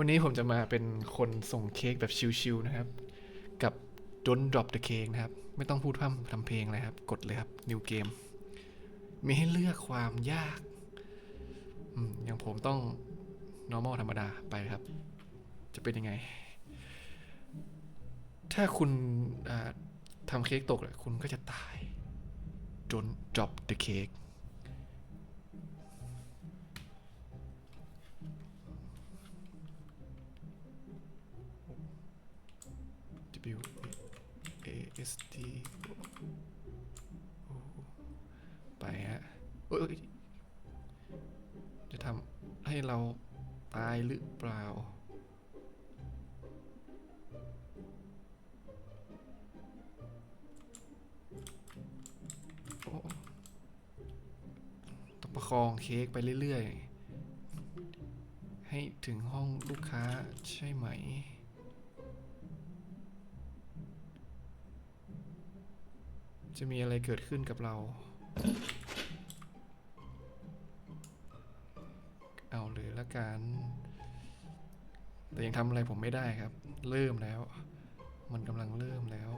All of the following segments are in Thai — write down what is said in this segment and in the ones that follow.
วันนี้ผมจะมาเป็นคนส่งเค้กแบบชิลๆนะครับ กับ Don't Drop the Cake นะครับ ไม่ต้องพูดพร่ำทำเพลงเลยครับ กดเลยครับ New Game มีให้เลือกความยากอย่างผมต้อง normal ธรรมดาไปครับ จะเป็นยังไง ถ้าคุณทำเค้กตกเนี่ยคุณก็จะตาย Don't drop the cake W A S T ไปฮะเอ้ยจะทำให้เราตายหรือเปล่า ต้องประคองเค้กไปเรื่อยๆ ให้ถึงห้องลูกค้าใช่ไหม จะมีอะไรเกิดขึ้นกับเรา เอาเลยละกัน แต่ยังทำอะไรผมไม่ได้ครับ เริ่มแล้ว มันกำลังเริ่มแล้ว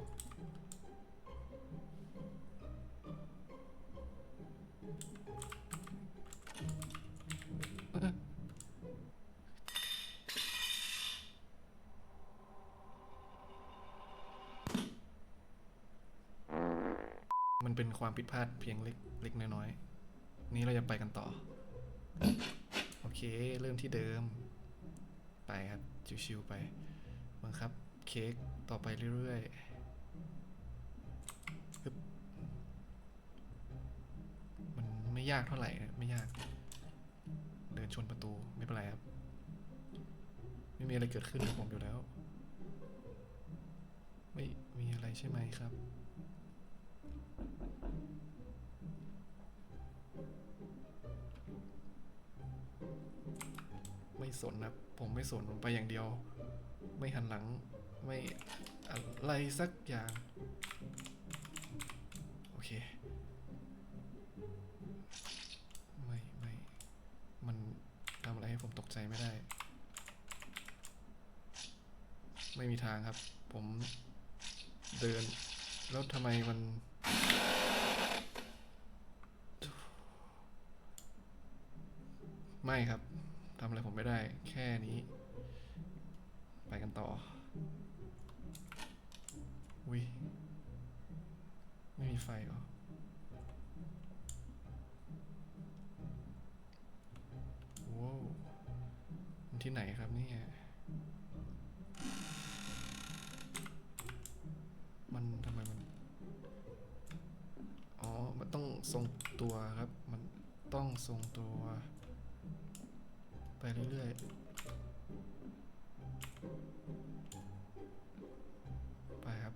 มันเป็นความผิดพลาดเพียงเล็กเล็กน้อยๆ นี้เราจะไปกันต่อ โอเค เริ่มที่เดิม ไปครับ ชิวๆไปบังคับ เค้กต่อไปเรื่อยๆฮึบมันไม่ยากเท่าไหร่นะไม่ยาก เดินชนประตูไม่เป็นไรครับ ไม่มีอะไรเกิดขึ้นกับผมอยู่แล้ว ไม่มีอะไรใช่ไหมครับ สนนะผมไม่สนผมไปอย่างเดียว ไม่หันหลังไม่อะไรสักอย่าง โอเค ไม่ไม่มันทำอะไรให้ผมตกใจไม่ได้ ไม่มีทางครับ ผมเดิน แล้วทำไมมันไม่ครับ ทำอะไรผมไม่ได้ แค่นี้ ไปกันต่ออุ้ยไม่มีไฟเหรอว้าวมันที่ไหนครับเนี่ยมันทำไมมัน อ๋อ มันต้องทรงตัวครับ มันต้องทรงตัว ไปเรื่อยๆ ไปครับ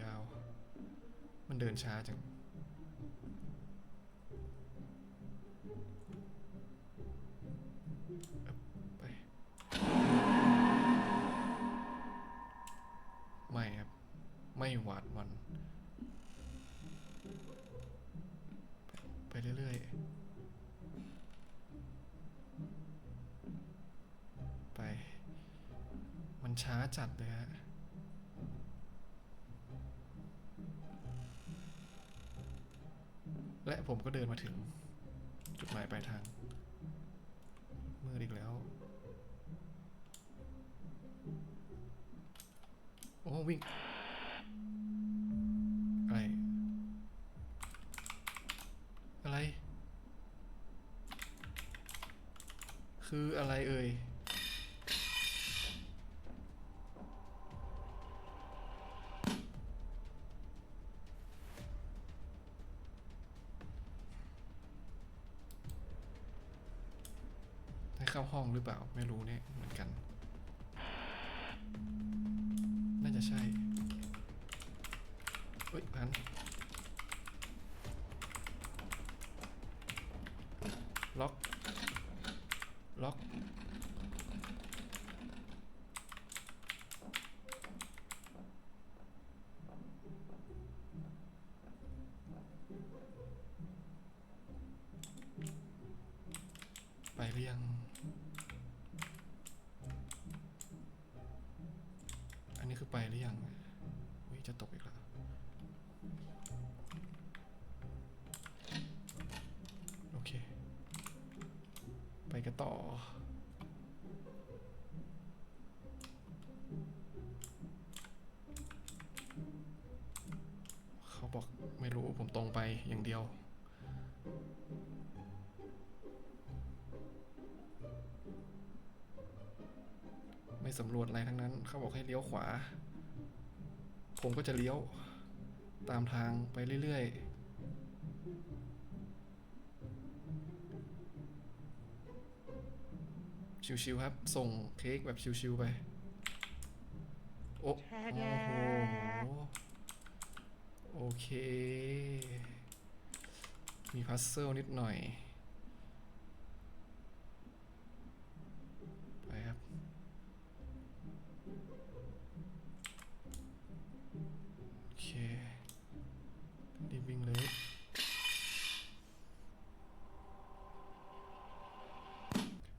ยาวๆ มันเดินช้าจัง ไป ไม่ครับ ไม่หวาดวัน ไปเรื่อยๆ ช้าจัดเลยฮะและผมก็เดินมาถึง จุดหมายปลายทางเมืดอีกแล้ว โอ้วิ่งอะไร อะไร คืออะไรเอ่ย รือเปล่าไม่รู้เนี่ยเหมือนกัน น่าจะใช่เฮ้ยพันล็อกล็อก เขาบอกไม่รู้ผมตรงไปอย่างเดียว ไม่สำรวจอะไรทั้งนั้น เขาบอกให้เลี้ยวขวา ผมก็จะเลี้ยวตามทางไปเรื่อยๆ ชิวๆครับ ส่งเค้กแบบชิวๆไป โอ้โอ้โหโอเค มีพัซเซิลนิดหน่อย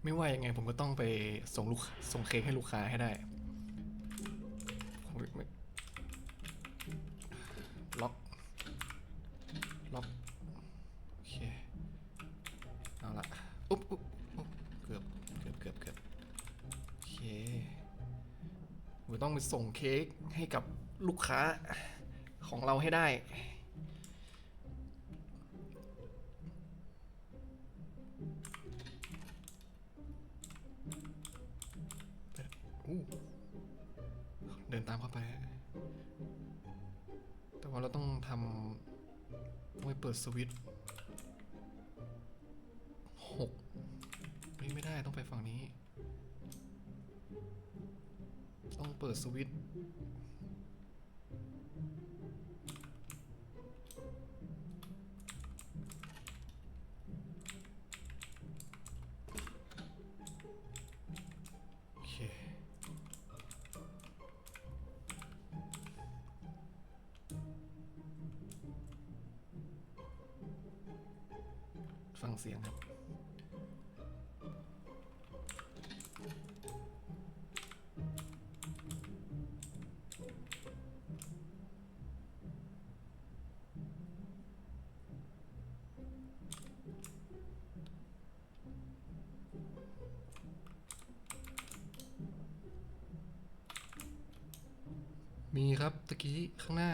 ไม่ว่ายังไงผมก็ต้องไปส่งลูกส่งเค้กให้ลูกค้าให้ได้ล็อกล็อกโอเคเอาละอุ๊บอุ๊บเกือบเกือบเกือบเกือบโอเคผมต้องไปส่งเค้กให้กับลูกค้าของเราให้ได้ ว่าเราต้องทำไว้เปิดสวิตช์หกไม่ได้ต้องไปฝั่งนี้ ต้องเปิดสวิต ฟังเสียงครับมีครับตะกี้ข้างหน้า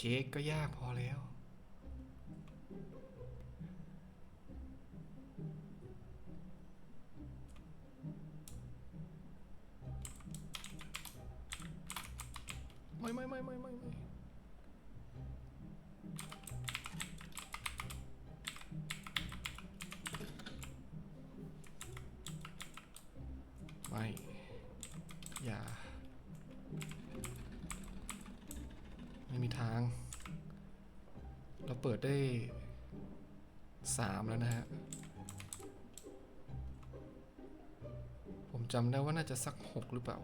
ค้กก็ยากพอแล้ว เปิดได้สามแล้วนะฮะ ผมจำได้ว่าน่าจะสักหกหรือเปล่า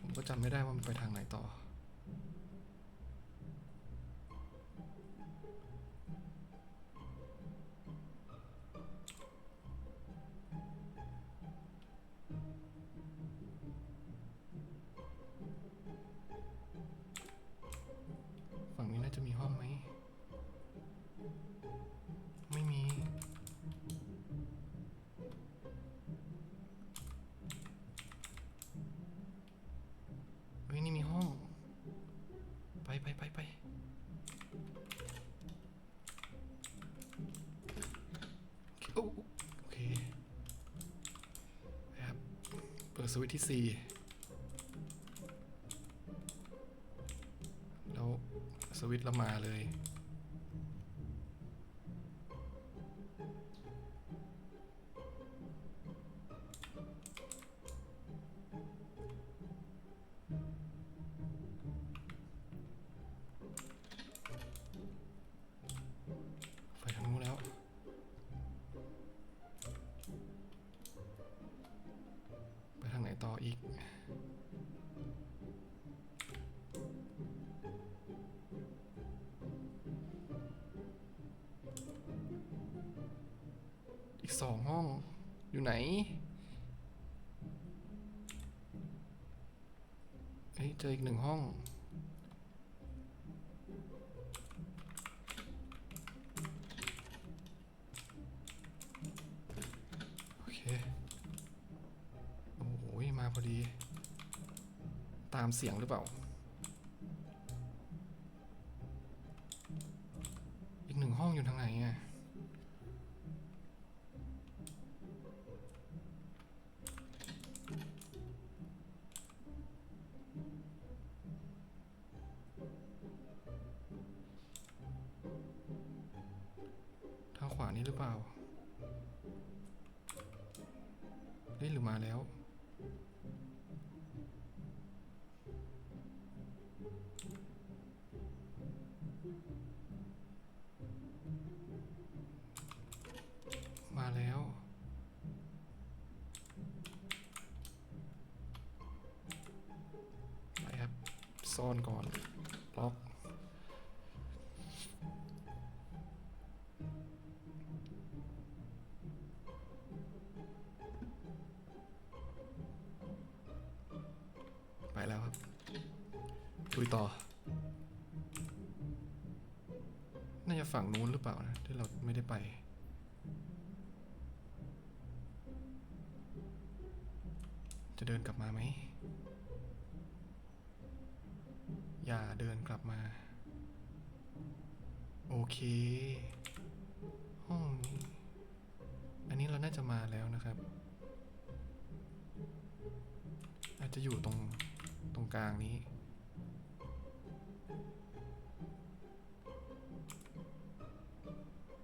ผมก็จำไม่ได้ว่ามันไปทางไหนต่อ ไปไปโอเคคนะครับเปิดสวิตที่สี่แล้วสวิตช์เรามาเลย ต่ออีก อีกสองห้องอยู่ไหน เฮ้ย เจออีกหนึ่งห้อง โอเค โอ้โหมาพอดี ตามเสียงหรือเปล่า อีกหนึ่งห้องอยู่ทางไหนอะ อนก่อนล็อกไปแล้วครับลุยต่อ น่าจะฝั่งนู้นหรือเปล่านะ ที่เราไม่ได้ไปจะเดินกลับมาไหม อย่าเดินกลับมา โอเค ห้องนี้ อันนี้เราน่าจะมาแล้วนะครับ อาจจะอยู่ตรงตรงกลางนี้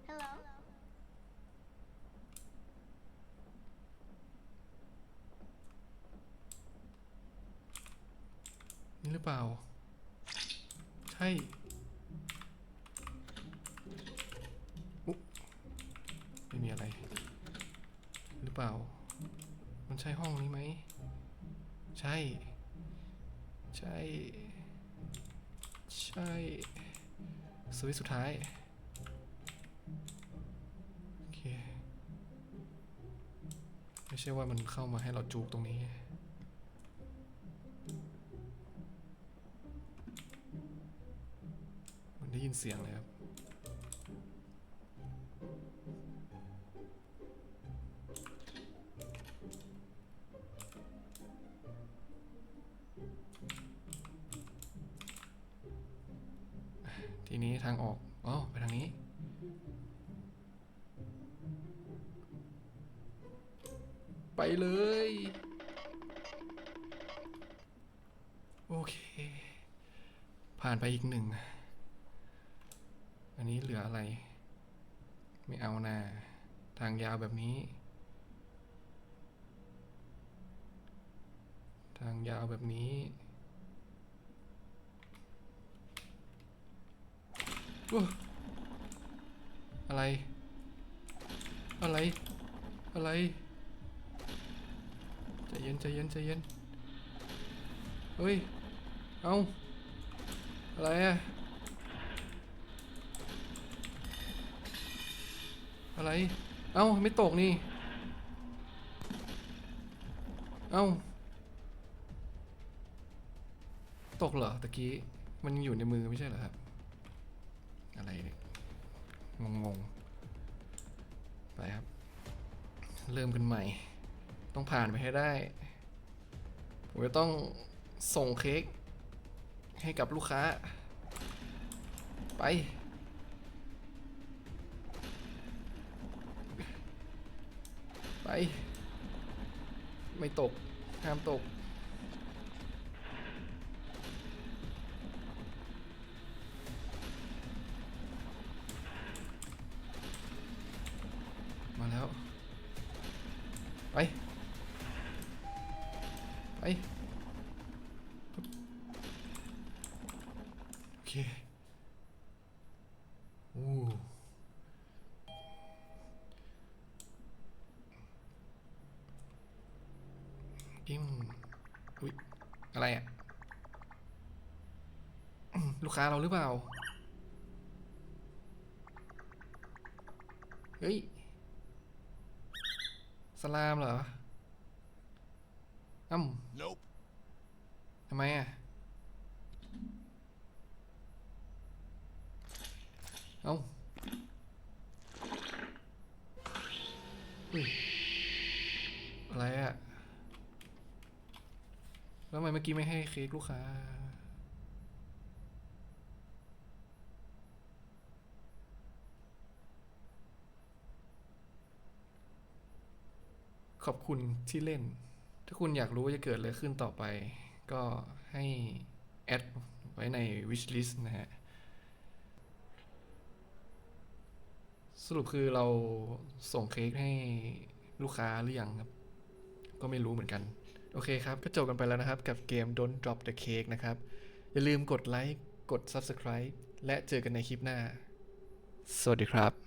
Hello. นี่หรือเปล่า ใช่อุ๊ไม่มีอะไร หรือเปล่า มันใช่ห้องนี้ไหม ใช่ ใช่ ใช่สวิตช์สุดท้าย โอเค ไม่ใช่ว่ามันเข้ามาให้เราจูกตรงนี้ ยินเสียงเลยครับ ทีนี้ทางออกอ๋อไปทางนี้ไปเลย โอเค ผ่านไปอีกหนึ่ง นนี้เหลืออะไร ไม่เอานาทางยาวแบบนี้ ทางยาวแบบนี้อุ๊ยอะไร อะไร อะไร ใจเย็นใจเย็นใจเย็น เฮ้ย เอาอะไรอะ อะไร เอ้า ไม่ตกนี่ เอ้า ตกเหรอตะกี้ มันยังอยู่ในมือไม่ใช่เหรอครับ อะไรเนี่ยงงๆ ไปครับ เริ่มกันใหม่ ต้องผ่านไปให้ได้ ผมจะต้องส่งเค้กให้กับลูกค้า ไป ไป ไม่ตกห้ามตก ค้าเราหรือเปล่า เฮ้ย สลามเหรออ้ำ Nope. ทำไมอะ เอ้าอุ้ยอะไรอะแล้วทำไมเมื่อกี้ไม่ให้เค้กลูกค้า ขอบคุณที่เล่น ถ้าคุณอยากรู้ว่าจะเกิดอะไรขึ้นต่อไป ก็ให้แอดไว้ใน wish list นะฮะ สรุปคือเราส่งเค้กให้ลูกค้าหรือยังครับ ก็ไม่รู้เหมือนกัน โอเคครับ ก็จบกันไปแล้วนะครับ กับเกม Don't Drop the Cake นะครับ อย่าลืมกดไลค์ กด Subscribe และเจอกันในคลิปหน้า สวัสดีครับ